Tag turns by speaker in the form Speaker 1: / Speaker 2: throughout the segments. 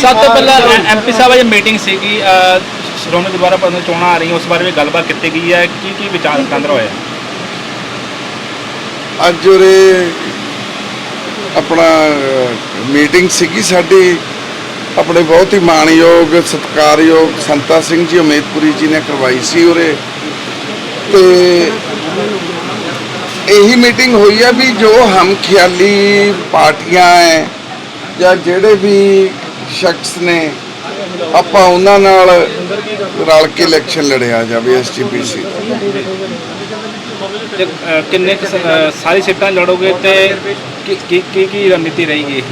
Speaker 1: ਸਭ ਤੋਂ ਪਹਿਲਾਂ ਐਮਪੀ ਸਾਹਿਬ ਦੀ ਮੀਟਿੰਗ ਸੀਗੀ ਸ਼੍ਰੋਮਣੀ ਗੁਰਦੁਆਰਾ ਪ੍ਰਬੰਧਕ ਚੋਣਾਂ ਆ ਰਹੀਆਂ ਉਸ ਬਾਰੇ ਵੀ ਗੱਲਬਾਤ ਕੀਤੀ ਗਈ ਹੈ। ਕੀ ਕੀ ਵਿਚਾਰ ਵਟਾਂਦਰਾ ਹੋਇਆ?
Speaker 2: ਅੱਜ ਉਰੇ ਆਪਣਾ ਮੀਟਿੰਗ ਸੀਗੀ ਸਾਡੀ। ਆਪਣੇ ਬਹੁਤ ਹੀ ਮਾਣਯੋਗ ਸਤਿਕਾਰਯੋਗ ਸੰਤਾ ਸਿੰਘ ਜੀ ਉਮੇਦਪੁਰੀ ਜੀ ਨੇ ਕਰਵਾਈ ਸੀ ਉਰੇ। ਤੇ ਇਹੀ ਮੀਟਿੰਗ ਹੋਈ ਹੈ ਵੀ ਜੋ ਹਮ ਖਿਆਲੀ ਪਾਰਟੀਆਂ ਹੈ ਜਾਂ ਜਿਹੜੇ ਵੀ ਸ਼ਖਸ ਨੇ ਆਪਾਂ ਉਹਨਾਂ ਨਾਲ ਰਲ ਕੇ ਇਲੈਕਸ਼ਨ ਲੜਿਆ ਜਾਵੇ ਐਸਜੀਪੀਸੀ
Speaker 1: ਤੇ। ਕਿੰਨੇ ਕੁ ਸ- ਸਾਰੀ ਸੀਟਾਂ ਲੜੋਗੇ ਤੇ ਕੀ ਕੀ ਕੀ ਕੀ ਰਣਨੀਤੀ ਰਹੇਗੀ?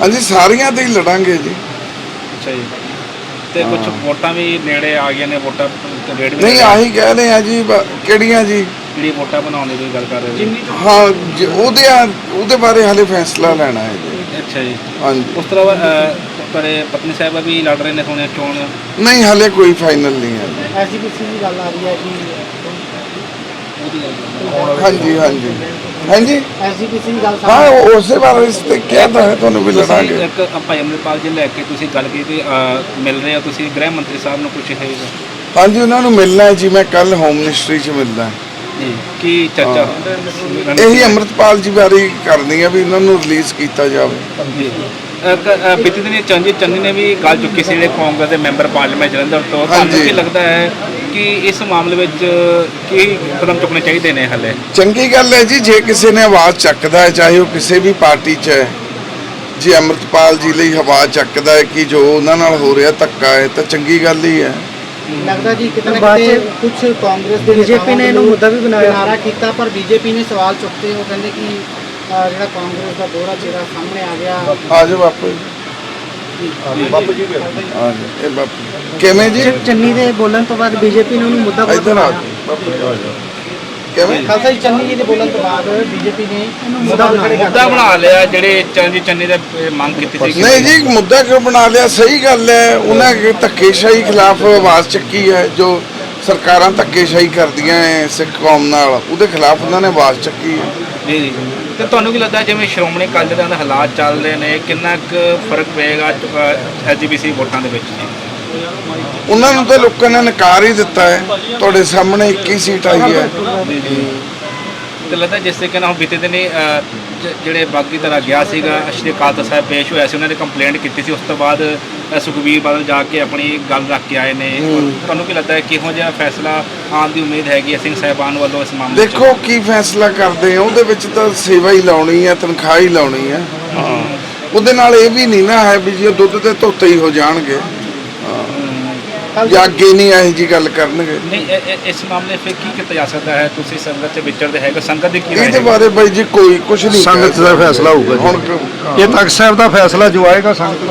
Speaker 2: ਹਾਂਜੀ ਸਾਰੀਆਂ ਤੇ ਹੀ ਲੜਾਂਗੇ ਜੀ।
Speaker 1: ਅੱਛਾ ਜੀ। ਤੇ ਕੁਝ ਵੋਟਾਂ ਵੀ ਨੇੜੇ ਆ ਗਈਆਂ ਨੇ ਵੋਟਾਂ ਰੇਟ ਵੀ
Speaker 2: ਨਹੀਂ ਆਹੀ ਕਹਿ ਰਹੇ ਆ ਜੀ ਬ- ਕਿਹੜੀਆਂ ਜੀ?
Speaker 1: ਜਿਹੜੀ ਵੋਟਾਂ ਬਣਾਉਣ ਦੀ ਗੱਲ ਕਰ ਰਹੇ ਹੋ
Speaker 2: ਹਾਂ ਜ- ਉਹਦੇ ਆ- ਉਹਦੇ ਬਾਰੇ ਹਾਲੇ ਫੈਸਲਾ ਲੈਣਾ ਹੈ ਜੀ।
Speaker 1: ਅੱਛਾ ਜੀ।
Speaker 2: ਹਾਂਜੀ।
Speaker 1: ਉਸ ਤੋਂ ਇਲਾਵਾ ਅਹ, ਤੁਹਾਡੇ ਪਤਨੀ ਸਾਹਿਬਾ ਵੀ ਲੜ ਰਹੇ ਨੇ ਸੋਨੇ ਚੋਣ।
Speaker 2: ਨਹੀਂ ਹਾਲੇ ਕੋਈ ਫਾਈਨਲ ਨਹੀਂ ਹੈ।
Speaker 3: ਐਸਜੀਪੀਸੀ ਦੀ ਗੱਲ ਆ ਰਹੀ ਹੈ ਕਿ
Speaker 2: ਹਾਂਜੀ ਹਾਂਜੀ। ਹਾਂਜੀ।
Speaker 3: ਐਸਜੀਪੀਸੀ ਦੀ ਗੱਲ
Speaker 2: ਹਾਂ
Speaker 3: ਸਾਹਮਣੇ
Speaker 2: ਉਹ ਉਸੇ ਬਾਰੇ ਇਸ ਤੇ ਕਹਿਤਾ ਹੈ ਤੁਹਾਨੂੰ ਵੀ
Speaker 1: ਤੁਸੀਂ
Speaker 2: ਲੜਾਂਗੇ।
Speaker 1: ਇੱਕ ਭਾਈ ਅਮਰਪਾਲ ਜੀ ਲੈ ਕੇ ਤੁਸੀਂ ਗੱਲ ਕੀਤੀ ਅਹ, ਮਿਲ ਰਹੇ ਹੋ ਤੁਸੀਂ ਗ੍ਰਹਿ ਮੰਤਰੀ ਸਾਹਿਬ ਨੂੰ ਕੁਝ ਹੈ
Speaker 2: ਹਾਂਜੀ ਉਹਨਾਂ ਨੂੰ ਮਿਲਣਾ ਹੈ ਜੀ ਮੈਂ ਕੱਲ ਹੋਮ ਮਿਨਿਸਟਰੀ 'ਚ ਮਿਲਦਾ। ਹੈ।
Speaker 1: ਕੀ ਚਰਚਾ
Speaker 2: ਇਹੀ ਅੰਮ੍ਰਿਤਪਾਲ ਜੀ ਬਾਰੇ ਕਰਨੀ ਹੈ ਵੀ ਇਹਨਾਂ ਨੂੰ ਰਿਲੀਜ਼ ਕੀਤਾ ਜਾਵੇ।
Speaker 1: ਬੀਤੇ ਦਿਨੀ ਚੰਜੀ ਚੰਨੀ ਨੇ ਵੀ ਗੱਲ ਚੁੱਕੀ ਸੀ ਜਿਹੜੇ ਕਾਂਗਰਸ ਦੇ ਮੈਂਬਰ ਪਾਰਲੀਮੈਂਟ ਜਲੰਧਰ ਤੋਂ। ਤੁਹਾਨੂੰ
Speaker 2: ਹਾਂਜੀ।
Speaker 1: ਕੀ ਲੱਗਦਾ ਹੈ ਕਿ ਇਸ ਮਾਮਲੇ ਵਿੱਚ ਕੀ ਕਦਮ ਚੁੱਕਣੇ ਚਾਹੀਦੇ ਨੇ ਹਲੇ?
Speaker 2: ਚੰਗੀ ਗੱਲ ਹੈ ਜੀ ਜੇ ਕਿਸੇ ਨੇ ਆਵਾਜ਼ ਚੱਕਦਾ ਹੈ ਚਾਹੇ ਉਹ ਕਿਸੇ ਵੀ ਪਾਰਟੀ 'ਚ ਹੈ ਜੇ ਅੰਮ੍ਰਿਤਪਾਲ ਜੀ ਲਈ ਆਵਾਜ਼ ਚੱਕਦਾ ਹੈ ਕਿ ਜੋ ਉਹਨਾਂ ਨਾਲ ਹੋ ਰਿਹਾ ਧੱਕਾ ਹੈ ਤਾਂ ਚੰਗੀ ਗੱਲ ਹੀ ਹੈ।
Speaker 3: ਲੱਗਦਾ ਜੀ ਕਿਤੇ ਨਾ
Speaker 4: ਬਾਅਦ
Speaker 3: ਕਿਤੇ
Speaker 4: ਚ
Speaker 3: ਕੁਝ ਕਾਂਗਰਸ ਦੇ
Speaker 4: BJP
Speaker 3: ਨੇਤਾਵਾਂ
Speaker 4: ਨੇ ਇਹਨੂੰ
Speaker 3: ਵੱਲੋਂ
Speaker 4: ਮੁੱਦਾ ਵੀ ਬਣਾਇਆ।
Speaker 3: ਕਿਨਾਰਾ ਕੀਤਾ ਪਰ ਬੀਜੇਪੀ ਨੇ ਸਵਾਲ ਚੁੱਕਤੇ ਉਹ ਕਹਿੰਦੇ ਕਿ ਅਹ, ਜਿਹੜਾ ਕਾਂਗਰਸ ਦਾ ਦੋਹਰਾ ਚਿਹਰਾ ਸਾਹਮਣੇ ਆ ਗਿਆ।
Speaker 2: ਆ ਜਾਓ ਬਾਪੂ ਜੀ। ਬਾਪੂ ਜੀ ਆ ਜਾਓ। ਇਹ ਬਾਪੂ ਕਿਵੇਂ ਜੀ?
Speaker 4: ਚ- ਚੰਨੀ ਦੇ ਬੋਲਣ ਤੋਂ ਬਾਅਦ ਬੀਜੇਪੀ ਨੇ ਉਹਨੂੰ ਮੁੱਦਾ ਬਹੁਤ
Speaker 2: ਇੱਧਰ ਆ
Speaker 4: ਬਣਾਇਆ।
Speaker 2: ਜਾਓ। ਬਾਪੂ ਜੀ ਆ ਜਾਓ। ਕਿਵੇਂ?
Speaker 3: ਖਾਲਸਾ ਜੀ ਚੰਨੀ ਜੀ ਦੇ ਬੋਲਣ ਤੋਂ ਬਾਅਦ ਬੀਜੇਪੀ ਨੇ ਮੁੱਦਾ ਖੜੇ ਕਰ
Speaker 1: ਮੁੱਦਾ ਬਣਾ ਲਿਆ। ਜਿਹੜੇ ਚੰਜੀ ਚੰਨੀ ਦੇ ਅਹ, ਮੰਗ ਕੀਤੀ ਸੀ
Speaker 2: ਨਹੀਂ ਜੀ ਮੁੱਦਾ ਕਿਉਂ ਬਣਾ ਲਿਆ? ਸਹੀ ਗੱਲ ਹੈ। ਉਹਨਾਂ ਕਿ ਧੱਕੇਸ਼ਾਹੀ ਖਿਲਾਫ ਆਵਾਜ਼ ਚੱਕੀ ਹੈ ਜੋ ਸਰਕਾਰਾਂ ਧੱਕੇਸ਼ਾਹੀ ਕਰਦੀਆਂ ਸਿੱਖ ਕੌਮ ਨਾਲ। ਉਹਦੇ ਖਿਲਾਫ ਉਹਨਾਂ ਨੇ ਆਵਾਜ਼ ਚੱਕੀ ਹੈ।
Speaker 1: ਜੀ ਜੀ। ਤੇ ਤੁਹਾਨੂੰ ਕੀ ਲੱਗਦਾ ਜਿਵੇਂ ਸ਼੍ਰੋਮਣੀ ਅਕਾਲੀ ਦਲ ਦੇ ਹਾਲਾਤ ਚੱਲ ਰਹੇ ਨੇ ਕਿੰਨਾ ਕੁ ਫ਼ਰਕ ਪਏਗਾ ਐਸਜੀਪੀਸੀ ਵੋਟਾਂ ਦੇ ਵਿੱਚ? ਜੀ
Speaker 2: ਉਹਨਾਂ ਨੂੰ ਤਾਂ ਲੋਕਾਂ ਨੇ ਨਕਾਰ ਹੀ ਦਿੱਤਾ ਹੈ। ਤੁਹਾਡੇ ਸਾਹਮਣੇ 21 ਸੀਟ ਆਈ ਹੈ।
Speaker 1: ਤੇ ਲੱਗਦਾ ਜਿਸ ਤਰੀਕੇ ਨਾਲ ਬੀਤੇ ਦਿਨੀ ਜਿਹੜੇ ਬਾਗੀ ਤਰ੍ਹਾਂ ਗਿਆ ਸੀਗਾ ਸ਼੍ਰੀ ਅਕਾਲ ਤਖਤ ਸਾਹਿਬ ਪੇਸ਼ ਹੋਇਆ ਸੀ ਉਹਨਾਂ ਨੇ ਕੰਪਲੇਂਟ ਕੀਤੀ ਸੀ। ਉਸ ਤੋਂ ਬਾਅਦ ਅਹ, ਸੁਖਬੀਰ ਬਾਦਲ ਜਾ ਕੇ ਆਪਣੀ ਗੱਲ ਰੱਖ ਕੇ ਆਏ ਨੇ। ਤੁਹਾਨੂੰ ਕੀ ਲੱਗਦਾ ਹੈ ਕਿਹੋ ਜਿਹਾ ਫੈਸਲਾ ਆਉਣ ਦੀ ਉਮੀਦ ਹੈਗੀ ਸਿੰਘ ਸਾਹਿਬਾਨ ਵੱਲੋਂ ਇਸ ਮਾਮਲੇ
Speaker 2: ਦੇਖੋ ਕੀ ਫੈਸਲਾ ਕਰਦੇ ਆ ਉਹਦੇ ਵਿੱਚ ਤਾਂ ਸੇਵਾ ਹੀ ਲਾਉਣੀ ਹੈ ਤਨਖਾਹ ਹੀ ਲਾਉਣੀ ਹੈ। ਉਹਦੇ ਨਾਲ ਇਹ ਵੀ ਨਹੀਂ ਨਾ ਹੈ ਵੀ ਜੀ ਦੁੱਧ ਤੇ ਧੋਤੇ ਹੀ ਹੋ ਜਾਣਗੇ। ਜਾਂ ਅੱਗੇ ਨਹੀਂ ਇਹੋ ਜੀ ਗੱਲ ਕਰਨਗੇ
Speaker 1: ਨਹੀਂ ਇਹ- ਇਹ- ਇਸ ਮਾਮਲੇ 'ਤੇ ਕੀ ਕੀਤਾ ਜਾ ਸਕਦਾ ਹੈ ਤੁਸੀਂ ਸੰਗਤ 'ਚ ਵਿਚਰਦੇ ਹੈਗੇ ਸੰਗਤ ਦੀ ਕੀ ਰਾਏ
Speaker 2: ਇਹਦੇ
Speaker 1: ਹੈ
Speaker 2: ਬਾਰੇ ਬਾਈ ਜੀ ਕੋਈ ਕੁਝ ਨਹੀਂ
Speaker 5: ਸੰਗਤ ਦਾ। ਫੈਸਲਾ ਹੋਊਗਾ ਜੀ।
Speaker 2: ਹੁਣ ਕ-
Speaker 5: ਇਹ ਤਖਤ ਸਾਹਿਬ ਦਾ ਫੈਸਲਾ ਜੋ ਆਏਗਾ ਸੰਗਤ